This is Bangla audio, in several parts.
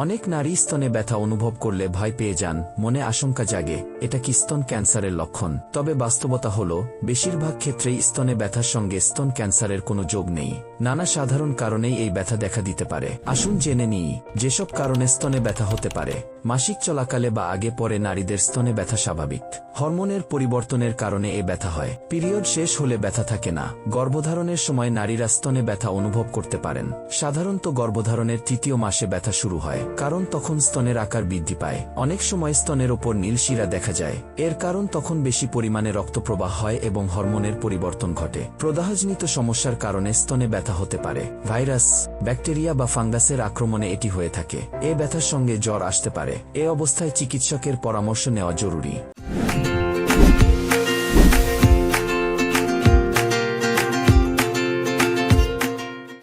অনেক নারী স্তনে ব্যথা অনুভব করলে ভয় পেয়ে যান, মনে আশঙ্কা জাগে, এটা কি স্তন ক্যান্সারের লক্ষণ? তবে বাস্তবতা হল, বেশিরভাগ ক্ষেত্রেই স্তনে ব্যথার সঙ্গে স্তন ক্যান্সারের কোনো যোগ নেই। নানা সাধারণ কারণেই এই ব্যথা দেখা দিতে পারে। আসুন জেনে নিই, যেসব কারণে স্তনে ব্যথা হতে পারে। মাসিক চলাকালে বা আগে পরে নারীদের স্তনে ব্যথা স্বাভাবিক। হরমোনের পরিবর্তনের কারণে এ ব্যথা হয়। পিরিয়ড শেষ হলে ব্যথা থাকে না। গর্ভধারণের সময় নারীরা স্তনে ব্যথা অনুভব করতে পারেন। সাধারণত গর্ভধারণের তৃতীয় মাসে ব্যথা শুরু হয়, কারণ তখন স্তনের আকার বৃদ্ধি পায়। অনেক সময় স্তনের ওপর নীল শিরা দেখা যায়। এর কারণ তখন বেশি পরিমাণে রক্তপ্রবাহ হয় এবং হরমোনের পরিবর্তন ঘটে। প্রদাহজনিত সমস্যার কারণে স্তনে ব্যথা হতে পারে। ভাইরাস, ব্যাকটেরিয়া বা ফাঙ্গাসের আক্রমণে এটি হয়ে থাকে। এ ব্যথার সঙ্গে জ্বর আসতে পারে। এ অবস্থায় চিকিৎসকের পরামর্শ নেওয়া জরুরি।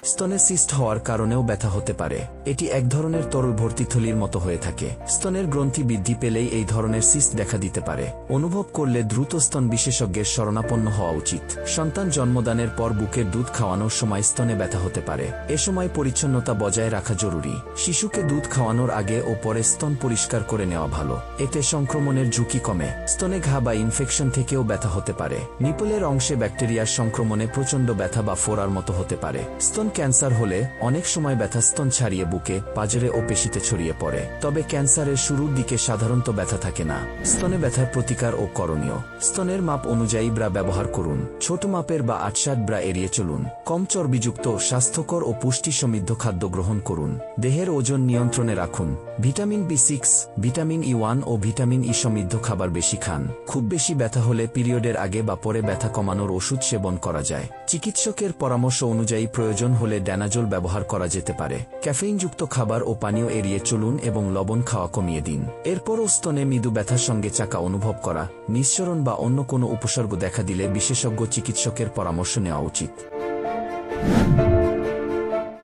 স্তনে সিস্ট হওয়ার কারণেও ব্যথা হতে পারে। এটি এক ধরনের তরল ভর্তি থলির মতো হয়ে থাকে। স্তনের গ্রন্থি বৃদ্ধি পেলেই এই ধরনের সিস্ট দেখা দিতে পারে। অনুভব করলে দ্রুত স্তন বিশেষজ্ঞের শরণাপন্ন হওয়া উচিত। সন্তান জন্মদানের পর বুকের দুধ খাওয়ানোর সময় স্তনে ব্যথা হতে পারে। এ সময় পরিচ্ছন্নতা বজায় রাখা জরুরি। শিশুকে দুধ খাওয়ানোর আগে ও পরে স্তন পরিষ্কার করে নেওয়া ভালো। এতে সংক্রমণের ঝুঁকি কমে। স্তনে ঘা বা ইনফেকশন থেকেও ব্যথা হতে পারে। নিপলের অংশে ব্যাকটেরিয়ার সংক্রমণে প্রচণ্ড ব্যথা বা ফোড়ার মতো হতে পারে। স্তন ক্যান্সার হলে অনেক সময় ব্যথা স্তন ছাড়িয়ে বুকে, পাজরে ও পেশিতে ছড়িয়ে পড়ে। তবে ক্যান্সারের শুরুর দিকে সাধারণত ব্যথা থাকে না। স্তনে ব্যথার প্রতিকার ও করণীয়। স্তনের মাপ অনুযায়ী ব্রা ব্যবহার করুন। ছোট মাপের বা আটসাট ব্রা এড়িয়ে চলুন। কম চর্বিযুক্ত, স্বাস্থ্যকর ও পুষ্টি সমৃদ্ধ খাদ্য গ্রহণ করুন। দেহের ওজন নিয়ন্ত্রণে রাখুন। Vitamin B six, vitamin E one ও ভিটামিন ই সমৃদ্ধ খাবার বেশি খান। খুব বেশি ব্যথা হলে পিরিয়ডের আগে বা পরে ব্যথা কমানোর ওষুধ সেবন করা যায়। চিকিৎসকের পরামর্শ অনুযায়ী প্রয়োজন হলে ড্যানাজল ব্যবহার করা যেতে পারে। ক্যাফেইনযুক্ত খাবার ও পানীয় এড়িয়ে চলুন এবং লবণ খাওয়া কমিয়ে দিন। এরপরও স্তনে মৃদু ব্যথার সঙ্গে চাকা অনুভব করা, নিঃসরণ বা অন্য কোনো উপসর্গ দেখা দিলে বিশেষজ্ঞ চিকিৎসকের পরামর্শ নেওয়া উচিত।